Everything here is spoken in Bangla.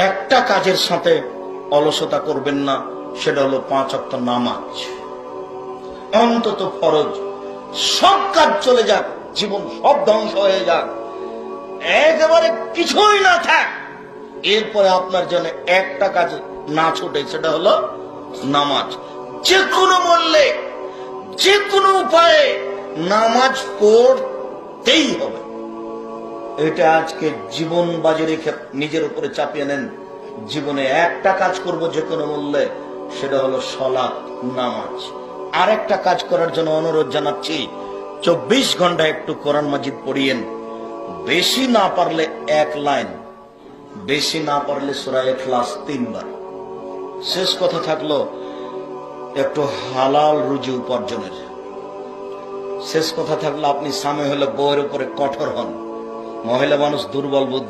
একটা কাজের সাথে অলসতা করবেন না, সেটা হলো পাঁচ অক্ট নামাজ। অন্তত ফরজ। সব কাজ চলে যাক, জীবন সব ধ্বংস হয়ে যাক। একেবারে কিছুই না থাক। এরপরে আপনার জন্য একটা কাজ না ছুটে, সেটা হলো নামাজ। যে কোনো মূল্যে যে কোনো উপায়ে নামাজ পড়তেই হবে। এটা আজকে জীবন বাজে রেখে নিজের উপরে চাপিয়ে নেন। জীবনে একটা কাজ করব যে কোনো মূল্যে, সেটা হলো সলাপ নামাজ। আর একটা কাজ করার জন্য অনুরোধ জানাচ্ছি, চব্বিশ ঘণ্টা একটু কোরআন মাজিদ পড়িয়েন। বেশি না পারলে এক লাইন, বেশি না পারলে সুরায় ক্লাস তিনবার। শেষ কথা থাকল, একটু হালাল রুজি উপার্জনের। শেষ কথা থাকল, আপনি স্বামী হলে বউয়ের উপরে কঠোর হন। মহিলা মানুষ দুর্বল বুদ্ধি